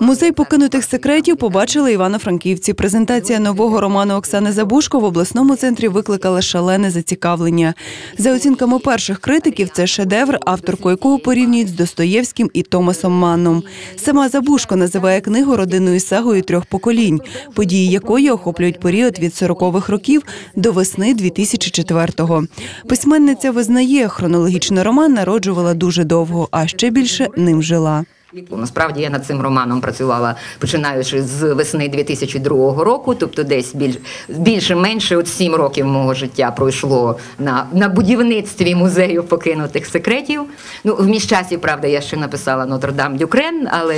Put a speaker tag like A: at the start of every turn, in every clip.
A: Музей покинутих секретів побачили івано-франківці. Презентація нового роману Оксани Забушко в обласному центрі викликала шалене зацікавлення. За оцінками перших критиків, це шедевр, авторку якого порівнюють з Достоєвським і Томасом Манном. Сама Забушко називає книгу родинною сагою трьох поколінь, події якої охоплюють період від 40-х років до весни 2004-го. Письменниця визнає, хронологічно роман народжувала дуже довго, а ще більше ним жила.
B: Насправді я над цим романом працювала починаючи з весни 2002 року, тобто десь більш більше-менше от сім років мого життя пройшло на, на будівництві музею покинутих секретів. Ну, в міжчасі, правда, я ще написала Нотр-Дам Дюкрен, але,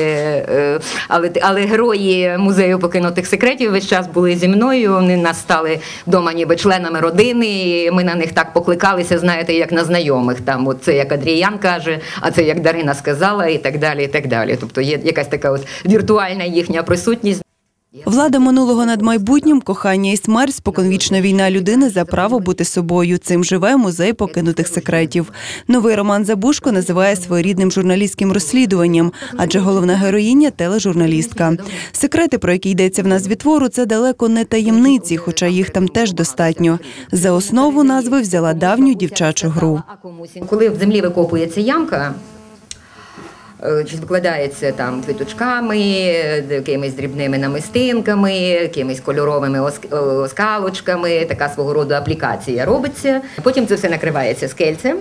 B: е, але, але герої музею покинутих секретів весь час були зі мною. Вони нас стали вдома ніби членами родини. і Ми на них так покликалися, знаєте, як на знайомих. Там от це як Адріян каже, а це як Дарина сказала, і так далі. і так далі. Тобто є якась така от віртуальна їхня присутність.
A: Влада минулого над майбутнім, кохання і смерть, споконвічна війна людини за право бути собою. Цим живе музей покинутих секретів. Новий роман Забушко називає своєрідним журналістським розслідуванням, адже головна героїня тележурналістка. Секрети, про які йдеться в назві твору, це далеко не таємниці, хоча їх там теж достатньо. За основу назви взяла давню дівчачу гру.
B: Коли в землі викопується ямка. Е, Чи викладається там квіточками, якимись дрібними намистинками, якимись кольоровими е, оскалочками, така свого роду аплікація робиться. Потім це все накривається скельцем,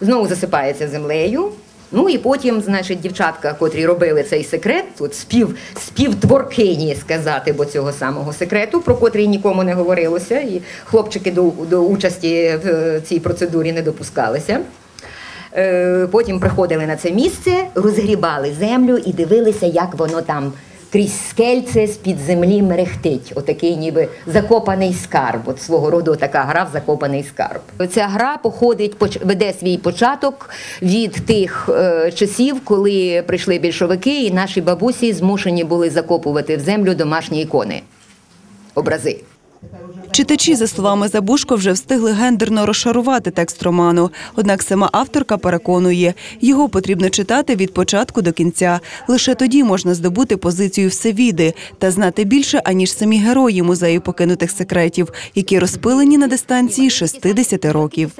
B: знову засипається землею. Ну і потім, значить, дівчатка, котрі робили цей секрет, от спів, співтворкині сказати, бо цього самого секрету, про котрий нікому не говорилося, і хлопчики до, до участі в е, цій процедурі не допускалися. Е, Потім приходили на це місце, розгрібали землю і дивилися, як воно там крізь скельце з-під землі мерехтить. Отакий ніби закопаний скарб. От свого роду така гра в закопаний скарб. Ця гра походить, веде свій початок від тих е, часів, коли прийшли більшовики, і наші бабусі змушені були закопувати в землю домашні ікони, образи.
A: Читачі, за словами Забушко, вже встигли гендерно розшарувати текст роману. Однак сама авторка переконує, його потрібно читати від початку до кінця. Лише тоді можна здобути позицію всевіди та знати більше, аніж самі герої музею покинутих секретів, які розпилені на дистанції 60 років.